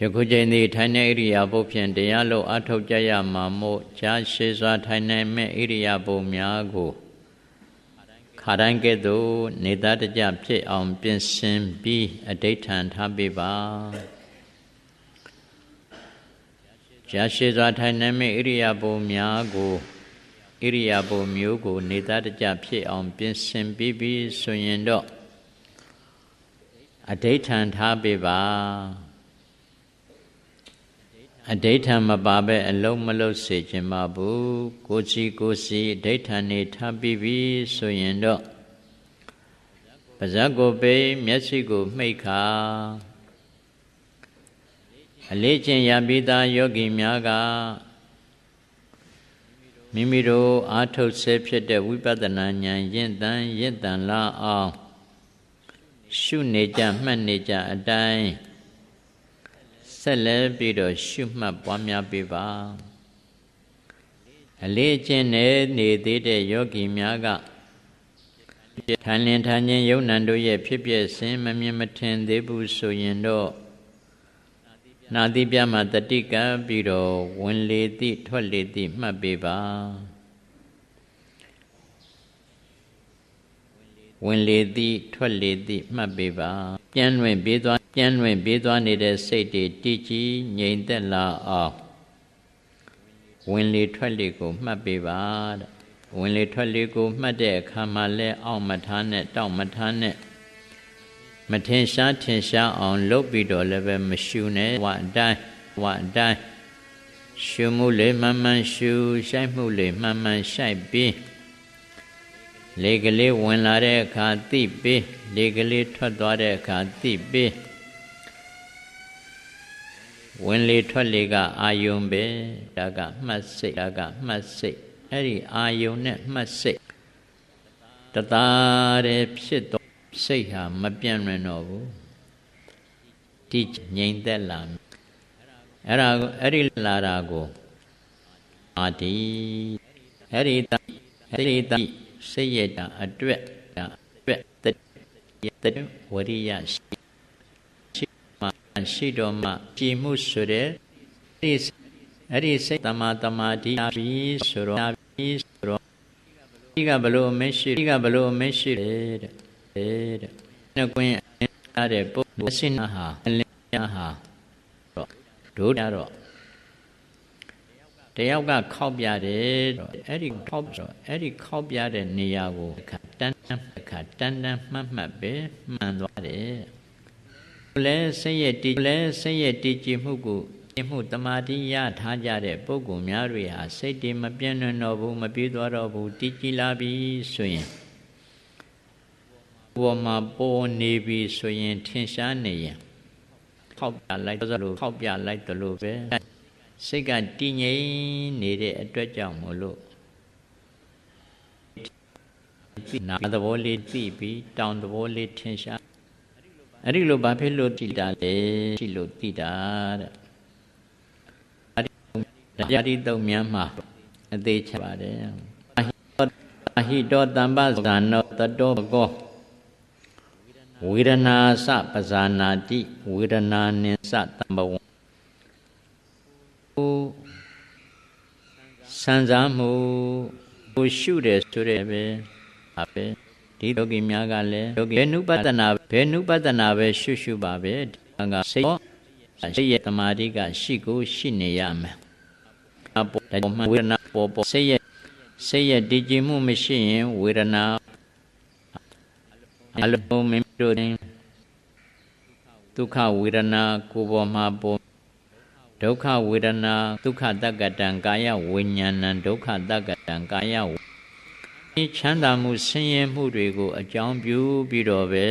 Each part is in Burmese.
ယခုချိန်သည်ထိုင်တဲ့ဣရိယာပုဖြင့်တရားလို့အထောက်ကြရမှာမို့ကြာရှည်စွာထိုင်နိုင်မဲ့ဣရိယာပုများကိုခါတိုင်းကဲ့သို့နေသားတကြဖြစ်အောင်ပြင်ဆင်ပြီးအဋိဋ္ဌံထားပေးပါကြာရှည်စွာထိုင်နိုင်မဲ့ဣရိယာပုများကိုဣရိယာပုမျိုးကို နေသားတကြဖြစ်အောင်ပြင်ဆင်ပြီးပြီးဆိုရင်တော့အဋိဋ္ဌံထားပေးပါ အဋိဋ္ဌံမပါပဲအလုံးမလုံးစေခြင်းမဘူးကိုစီကိုစီအဋိဋ္ဌံနေထားပြီးပြီဆိုရင်တော့ပါဇက်ကိုပိမျက်စိကိုမှိတ်ခါအလေးချင်းရပြီးသားယောဂီများကမိမိတို့အာထုတ်ဆဲဖြစ်တဲ့ဝိပဿနာဉာဏ်ရင့်တန်ရင့်တန်လာအောင်ရှုနေကြမှတ်နေကြအတိုင်း ဆက်လက်ပြီးတော့ရှုမှတ်ပွားများပေးပါအလေးကျင့်နေနေသေးတဲ့ယောဂီများကထိုင်လင်ထိုင်ခြင်းယုံနံတို့ရဲ့ဖြစ်ပျက်စဉ်မမြင်မထင်သေးဘူးဆိုရင်တော့နာတိပြမှာတတိကပြီးတော့ဝင်လေသည့်ထွက်လေသည့်မှတ်ပေးပါ ဝင်လေသည်ထွက်လေသည်မှတ်ပေးပါပြန်လွင်ပြေးသွားပြန်လွင်ပြေးသွားနေတဲ့စိတ်တွေတည်ကြည်ငြိမ်သက်လာအောင်ဝင်လေထွက်လေကိုမှတ်ပေးပါတဲ့ဝင်လေထွက်လေကိုမှတ်တဲ့အခါမှာလဲအောင့်မထားနဲ့တောင့်မထားနဲ့မထင်ရှားထင်ရှားအောင်လုပ်ပြီးတော့လည်းပဲမရှူနဲ့ဝအတိုင်းဝအတိုင်းရှုမှုလေမှန်မှန်ရှုရှိုက်မှုလေမှန်မှန်ရှိုက်ပြီး လေကလေးဝင်လာတဲ့အခါသိပေးလေကလေးထွက်သွားတဲ့အခါသိပေးဝင်လေထွက်လေကအာယုံပဲဒါကမှတ်စိတ်ဒါကမှတ်စိတ်အဲ့ဒီအာယုံနဲ့မှတ်စိတ်တသားတည်းဖြစ်တော့စိတ်ဟာမပြန့်လွင်တော့ဘူးတိငြိမ်သက်လာအဲ့ဒါကိုအဲ့ဒီလာတာကိုအာတိအဲ့ဒီအဲ့ဒီ စိတ်ရတာအတွက်အတွက်တတဝရိယရှိရှိမှရှိတော်မှကြည်မှုဆိုတဲ့ဒီအဲ့ဒီစိတ်တမာတမာဒီပြီးဆိုတော့ပြီးဆိုတော့ဒီကဘလို့မရှိဒီကဘလို့မရှိတဲ့တဲ့နှကွင်းအားတဲ့ပုဂ္ဂိုလ်စိနာဟာအလင်းဟာတော့ဒုတာတော့ တယောက်ကခောက်ပြတယ်တော့အဲ့ဒီခောက်ဆိုအဲ့ဒီခောက်ပြတဲ့နေရာကိုခါတန်းတန်းခါတန်းတန်းမှတ်မှတ်ပဲမှန်သွားတယ်လဲစိတ်ရဲ့တည်လဲစိတ်ရဲ့တည်ကြည်မှုကိုတည်မှုတမာတိရထားကြတဲ့ပုဂ္ဂိုလ်များတွေဟာစိတ်တွေမပြည့်နှံ့တော့ဘူးမပြေးသွားတော့ဘူးတည်ကြည်လာပြီဆိုရင်ဘောမှာပေါ်နေပြီဆိုရင်ထင်ရှားနေရင်ခောက်ပြလိုက်သလိုခောက်ပြလိုက်သလိုပဲ စိတ်ကတည်ငြိမ်နေတဲ့အတွက်ကြောင့်မို့လို့နာသဘောလေးသိပြီးတောင်သဘောလေးထင်ရှားအဲ့ဒီလိုဘာဖြစ်လို့သိတာလဲရှိလို့သိတာတဲ့တရားဒီတုံများမှာအသေးချပါတယ်အဟိတောတမ္ပဇာနောတတောဘကောဝေဒနာစပဇာနာတိဝေဒနာနိစတံဘဝ စံစားမှုကိုရှုတယ်ဆိုတဲ့ပဲအပဲဒီယောဂီများကလည်းယောဂီဘယ်နုပတနာဘယ်နုပတနာပဲရှုရှုပါပဲအကစိတ်စိတ်ရဲ့တမာတိကရှိကိုရှိနေရမယ်အပေါ်ဒါမှဝေဒနာပေါ်ပေါ်စိတ်ရဲ့စိတ်ရဲ့တည်ကြည်မှုမရှိရင်ဝေဒနာအလုံးမိတို့ဒုက္ခဝေဒနာကိုယ်ပေါ်မှာပေါ် ဒုက္ခဝေဒနာဒုက္ခတက္ကတံကာယဝိညာဏံဒုက္ခတက္ကတံကာယဒီချမ်းသာမှုဆင်းရဲမှုတွေကို အကြောင်းပြုပြီးတော့ပဲ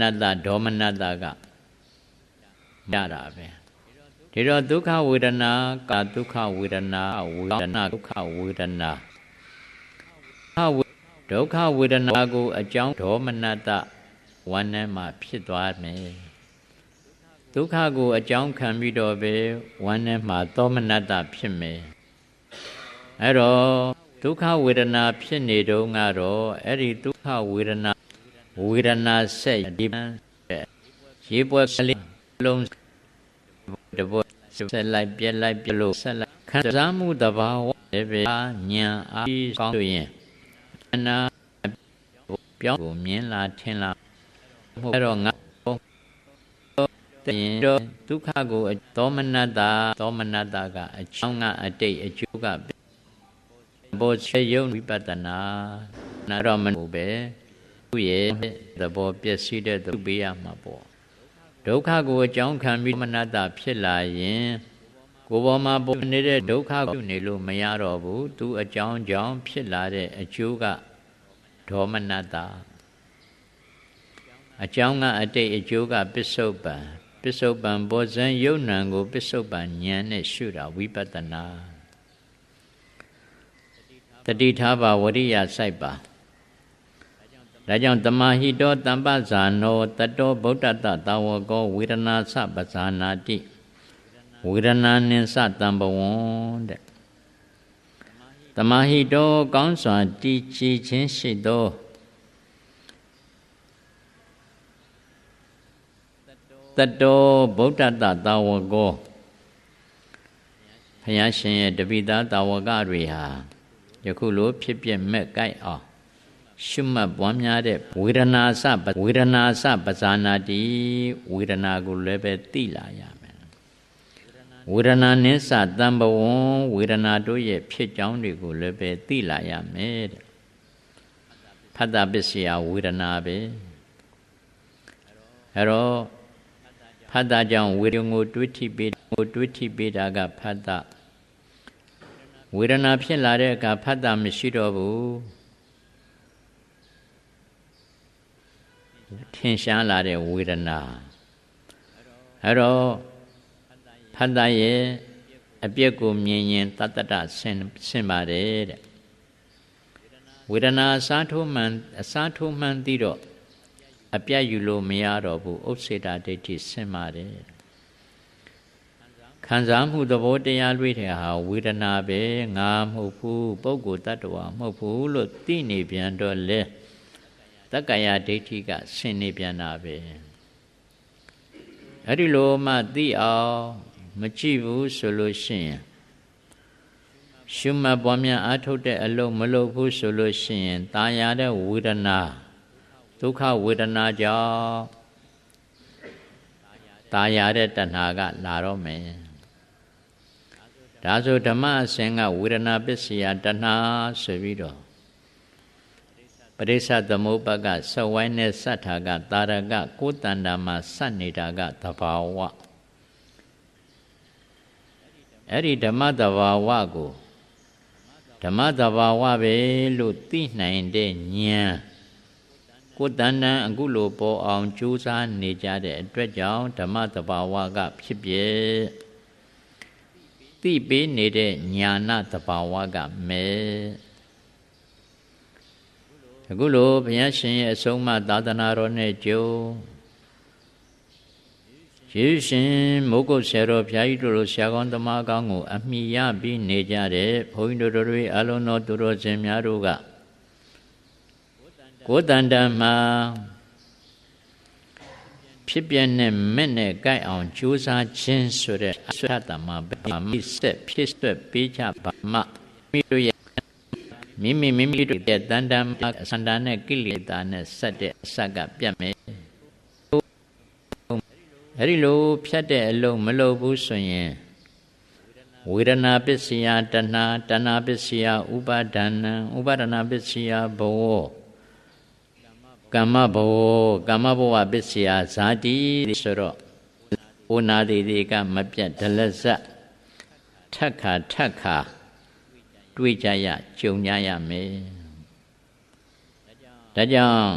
နတ္တဒေါမနတ္တကရတာပဲဒီတော့ဒုက္ခဝေဒနာကဒုက္ခဝေဒနာဝေဒနာဒုက္ခဝေဒနာဒုက္ခဝေဒနာကို အကြောင်းဒေါမနတ္တဝမ်းနဲ့မှဖြစ်သွားမယ် ဒုက္ခကိုအကြောင်းခံပြီးတော့ပဲဝမ်းနဲ့မှသောမနတ္တဖြစ်မယ်အဲ့တော့ဒုက္ခဝေဒနာဖြစ်နေတုန်းကတော့အဲ့ဒီဒုက္ခဝေဒနာဝေဒနာဆက်ဒီရေပွဲကလေးလုံးတဘောဆက်လိုက်ပြက်လိုက်ပြလို့ဆက်လိုက်ခံစားမှုတဘာဝလည်းပဲညာအားကောင်းလို့ရင်အနာပြောင်းကိုမြင်လာထင်လာအဲ့တော့ငါ တင်တော့ဒုက္ခကိုသောမနတ္တာသောမနတ္တာကအချောင်းကအတိတ်အကျိုးကဘောချေယုံဝိပဿနာနာတော့မဟုတ်ပဲသူ့ရဲ့သဘောပျက်စီးတဲ့သူပေးရမှာပေါ့ဒုက္ခကိုအကြောင်းခံပြီးမနတ္တဖြစ်လာရင်ကိုယ်ပေါ်မှာပုံနေတဲ့ဒုက္ခကိုနေလို့မရတော့ဘူးသူအကြောင်းကြောင့်ဖြစ်လာတဲ့အကျိုးကဒေါမနတ္တအကြောင်းကအတိတ်အကျိုးကပစ္စုပန် ပစ္စုပန်ဘောဇံယုံနံကို ပစ္စုပန်ဉာဏ်နဲ့ရှုတာဝိပဿနာတတိထားပါဝရိယစိုက်ပါဒါကြောင့်တမဟိတောတမ္ပဇာနောတတောဗုဒ္ဓတတာဝကောဝေဒနာစပဇာနာတိဝေဒနာနိစတံဘဝံတဲ့တမဟိတောကောင်းစွာတည်ကြည်ခြင်းရှိသော တတောဗုဒ္ဓတတာဝကောဘုရားရှင်ရဲ့တပိသားတာဝကတွေဟာယခုလိုဖြစ်ပြမဲ့ကြိုက်အောင်ရှုမှတ်ပွားများတဲ့ဝေဒနာစဝေဒနာစပဇာနာတိဝေဒနာကိုလည်းပဲသိလာရမယ်ဝေဒနာနိစ္စတံဘဝံဝေဒနာတို့ရဲ့ဖြစ်ကြောင်းတွေကိုလည်းပဲသိလာရမယ်တဲ့ဖတ်တာပစ္စယဝေဒနာပဲအဲ့တော့ ဖတ်တာကြောင့်ဝေဒငိုတွေးထိပေးကိုတွေးထိပေးတာကဖတ်တာဝေဒနာဖြစ်လာတဲ့အခါဖတ်တာမရှိတော့ဘူးထင်ရှားလာတဲ့ဝေဒနာအဲ့တော့ဖတ်တာရဲ့အပြက်ကိုမြင်ရင်တတ္တတဆင်ဆင်ပါတယ်တဲ့ဝေဒနာအစားထိုးမှန်အစားထိုးမှန်သိတော့ အပြတ်ယူလို့မရတော့ဘူးဥစ္စေတာဒိဋ္ဌိဆင်းပါတယ်ခံစားမှုသဘောတရားတွေထဲဟာဝေဒနာပဲငါမဟုတ်ဘူးပုဂ္ဂိုလ်တ attva မဟုတ်ဘူးလို့သိနေပြန်တော့လေတက္ကရာဒိဋ္ဌိကဆင်းနေပြန်တာပဲအဲ့ဒီလိုမှသိအောင်မကြည့်ဘူးဆိုလို့ရှိရင်ရှုမှတ်ပွားများအားထုတ်တဲ့အလုပ်မလုပ်ဘူးဆိုလို့ရှိရင်တာယာတဲ့ဝေဒနာ ဒုက္ခဝေဒနာကြောင့်ตายရတဲ့တဏှာကလာတော့မယ်ဒါဆိုဓမ္မအစဉ်ကဝေဒနာပစ္စယတဏှာဆိုပြီးတော့ပရိစ္ဆသမုပ္ပါကစဝိုင်းနဲ့စတ်ထာကတာရကကိုယ်တန်တာမှာစတ်နေတာကသဘာဝအဲ့ဒီဓမ္မသဘာဝကိုဓမ္မသဘာဝပဲလို့သိနိုင်တဲ့ဉာဏ် ကိုယ်တန်တန်အခုလိုပေါ်အောင်ကြိုးစားနေကြတဲ့အတွက်ကြောင့်ဓမ္မသဘာဝကဖြစ်ပြသိပေးနေတဲ့ညာနာတဘာဝကမဲအခုလိုဘုရားရှင်ရဲ့အဆုံးအမသာသနာတော်နဲ့ကြုံယေရှင်မိုးကုတ်ဆရာတော်ဘုရားကြီးတို့လိုဆရာကောင်းသမားကောင်းကို အမိရပြီးနေကြတဲ့ဘုန်းကြီးတို့တွေအလုံးတော်သူတော်စင်များတို့က ကိုယ်တန်တမှာဖြစ်ပြနဲ့မဲ့နဲ့ကြိုက်အောင်ကြိုးစားခြင်းဆိုတဲ့အဆွတ်တမဘာမိဆက်ဖြစ်ဆွတ်ပေးကြပါမမိတို့ရဲ့မိမိမိမိတို့ရဲ့တန်တမ်းအစန္ဒာနဲ့ကိလေသာနဲ့ဆက်တဲ့အဆက်ကပြတ်မယ်အဲဒီလိုဖြတ်တဲ့အလုံးမလုပ်ဘူးဆိုရင်ဝေဒနာပစ္စယတဏှာတဏှာပစ္စယဥပါဒဏံဥပါဒနာပစ္စယဘော ကမ္မဘဝကမ္မဘဝပစ္စယဇာတိဆိုတော့ဩနာတိတွေကမပြတ်ဒလဇတ်ထက်ခါထက်ခါတွေးကြရကြုံကြရမယ်ဒါကြောင့်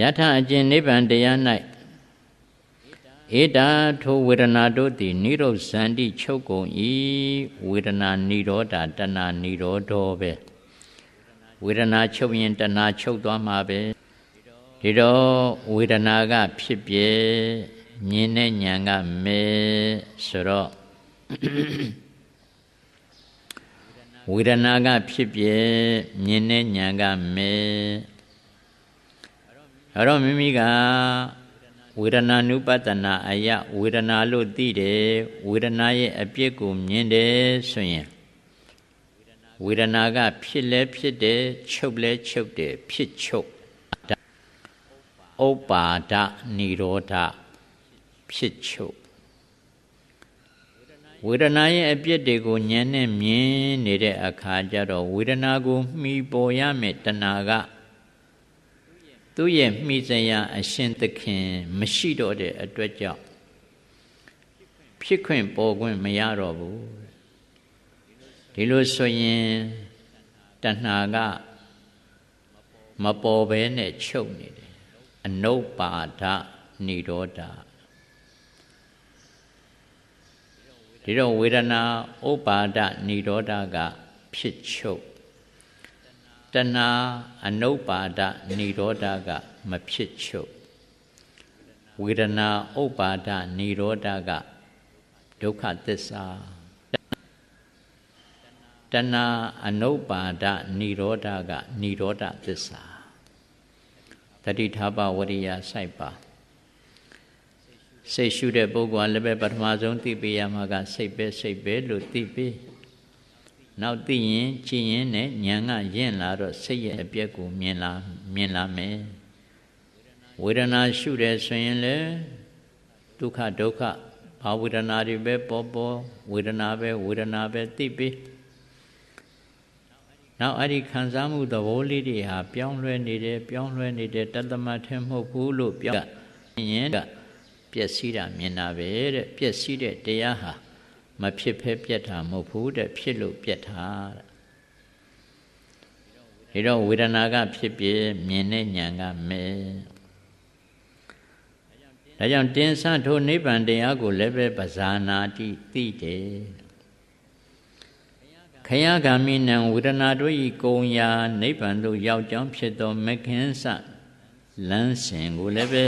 ယထအကျင့်နိဗ္ဗာန်တရား၌ဧတာထိုဝေဒနာတို့သည်နိရောဇန္တိချုပ်ကုန်၏ဝေဒနာនិရောဓတဏនិရောဓောပဲ ဝေဒနာချုပ်ရင်တဏှာချုပ်သွားမှာပဲဒီတော့ဝေဒနာကဖြစ်ပြမြင်တဲ့ဉာဏ်ကမဲဆိုတော့ဝေဒနာကဖြစ်ပြမြင်တဲ့ဉာဏ်ကမဲအဲ့တော့မိမိကဝဝေဒနာနုပတနာအယဝေဒနာလို့သိတယ်ဝေဒနာရဲ့အပြစ်ကိုမြင်တယ်ဆိုရင် ဝေဒနာက ဖြစ်လဲဖြစ်တယ်ချုပ်လဲချုပ်တယ်ဖြစ်ချုပ်ဥပ္ပါဒនិရောဓဖြစ်ချုပ်ဝေဒနာရဲ့အပြစ်တွေကိုဉာဏ်နဲ့မြင်နေတဲ့အခါကျတော့ဝေဒနာကိုမှီပေါ်ရမယ်တဏှာကသူ့ရဲ့မှီစရာအရှင်သခင် မရှိတော့တဲ့အတွက်ကြောင့်ဖြစ်ခွင့်ပေါ်ခွင့်မရတော့ဘူး ဒီလိုဆိုရင်တဏှာကမပေါ်ဘဲနဲ့ချုပ်နေတယ်အနုပ္ပါဒនិရောဓဒီတော့ဝေဒနာဥပါဒនិရောဓကဖြစ်ချုပ်တဏှာအနုပါဒនិရောဓကမဖြစ်ချုပ်ဝေဒနာဥပါဒនិရောဓကဒုက္ခသစ္စာ တဏှာအနုပါဒនិရောဓကនិရောဓသစ္စာတတိထာပဝရိယစိုက်ပါစိတ်ရှုတဲ့ပုဂ္ဂိုလ်ကလည်းပဲပထမဆုံးသိပေးရမှာကစိတ်ပဲစိတ်ပဲလို့သိပေးနောက်သိရင်ကြည်ရင်နဲ့ဉာဏ်ကယင့်လာတော့စိတ်ရဲ့အပြက်ကိုမြင်လာမြင်လာမယ်ဝေဒနာရှုတယ်ဆိုရင်လေဒုက္ခဒုက္ခဘာဝေဒနာတွေပဲပေါ်ပေါ်ဝေဒနာပဲဝေဒနာပဲသိပေး နောက်အဲ့ဒီခံစားမှုသဘောလေးတွေဟာပြောင်းလဲနေတယ်ပြောင်းလဲနေတယ်တသမတ်ထဲမဟုတ်ဘူးလို့ပြောရင်ကပျက်စီးတာမြင်တာပဲတဲ့ပျက်စီးတဲ့တရားဟာမဖြစ်ဖဲပြက်တာမဟုတ်ဘူးတဲ့ဖြစ်လို့ပြက်တာတဲ့ဒီတော့ဝေဒနာကဖြစ်ပြမြင်တဲ့ဉာဏ်ကမဲဒါကြောင့်တင်းဆထိုနိဗ္ဗာန်တရားကိုလည်းပဲပဇာနာတိသိတယ် ခယဂာမိနံဝေဒနာတို့ဤကုံရာနိဗ္ဗာန်သို့ရောက်ကြောင်းဖြစ်သောမခင်္စလမ်းစဉ်ကိုလည်းပဲ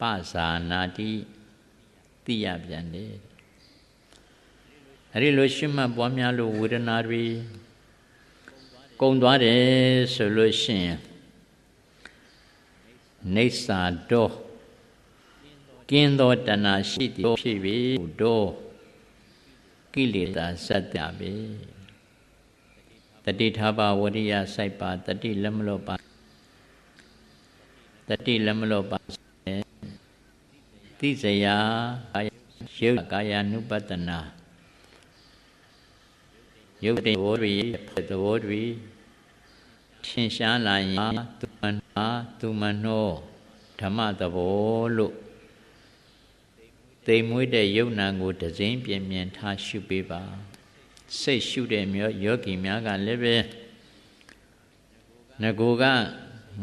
ပဇာနာတိသိရပြန်တယ်အဲဒီလိုရှုမှတ်ပွားများလို့ဝေဒနာတွေကုံသွားတယ်ဆိုလို့ရှိရင်နေသာတော့ကင်းသောတဏှာရှိသည်ဖြစ်ပြီတော့ ကိလေသာစတ္တပဲတတိထာဘဝရိယစိုက်ပါတတိလက်မလို့ပါတတိလက်မလို့ပါသိစရာရုပ်ကာယ ानु ပတနာရုပ်တင်ဘောတွေသဘောတွေထင်ရှားလာရင်သူမနာသူမနောဓမ္မသဘောလို့ သိမ်မွေးတဲ့ယုံနာကိုတစိမ့်ပြင်းပြင်းထားရှုပေးပါစိတ်ရှုတဲ့မျိုးယောဂီများကလည်းပဲငကိုက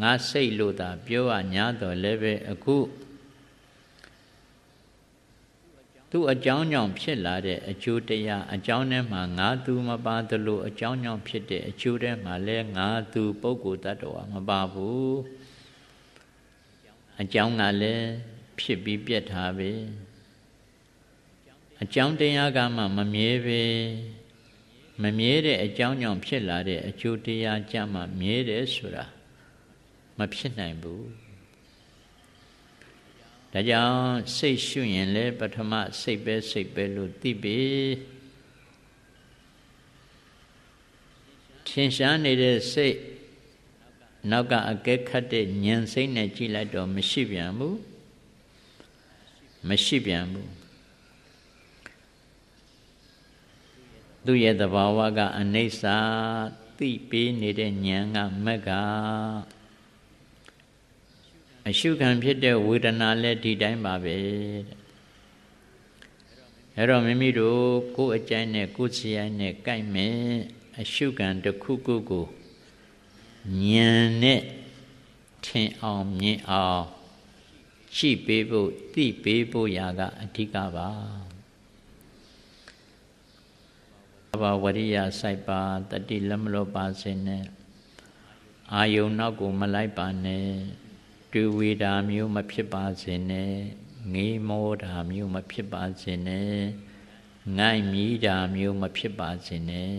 ငါစိတ်လို့သာပြောရညာတော့လည်းပဲအခုသူ့အကြောင်းကြောင့်ဖြစ်လာတဲ့အကျိုးတရားအကြောင်းထဲမှာငါသူမပါသလိုအကြောင်းကြောင့်ဖြစ်တဲ့အကျိုးထဲမှာလည်းငါသူပုဂ္ဂိုလ်တ attva မပါဘူးအကြောင်းကလည်းဖြစ်ပြီးပြက်ထားပဲ အကြောင်းတရားကမှမမြဲပဲမမြဲတဲ့အကြောင်းကြောင့်ဖြစ်လာတဲ့အကျိုးတရားကြမှမြဲတယ်ဆိုတာမဖြစ်နိုင်ဘူးဒါကြောင့်စိတ်ရှုရင်လည်းပထမစိတ်ပဲစိတ်ပဲလို့သိပြီထင်ရှားနေတဲ့စိတ်နောက်ကအကဲခတ်တဲ့ဉာဏ်စိတ်နဲ့ကြည့်လိုက်တော့မရှိပြန်ဘူးမရှိပြန်ဘူး သူရဲ့သဘာဝကအနိစ္စသိပေးနေတဲ့ဉာဏ်ကမက်ကအရှုခံဖြစ်တဲ့ဝေဒနာလည်းဒီတိုင်းပါပဲတဲ့အဲ့တော့မိမိတို့ကိုယ်အကြိုက်နဲ့ကိုယ်စီရိုင်းနဲ့ကြိုက်မယ်အရှုခံတစ်ခုခုကိုဉာဏ်နဲ့ထင်အောင်မြင်အောင်ရှိပေးဖို့သိပေးဖို့ရာကအဓိကပါ ဘာဝရိယစိုက်ပါတတိလက်မလို့ပါစေနဲ့အာယုံနောက်ကိုမလိုက်ပါနဲ့တွေဝေတာမျိုးမဖြစ်ပါစေနဲ့ငေးမောတာမျိုးမဖြစ်ပါစေနဲ့ငိုက်မြည်တာမျိုးမဖြစ်ပါစေနဲ့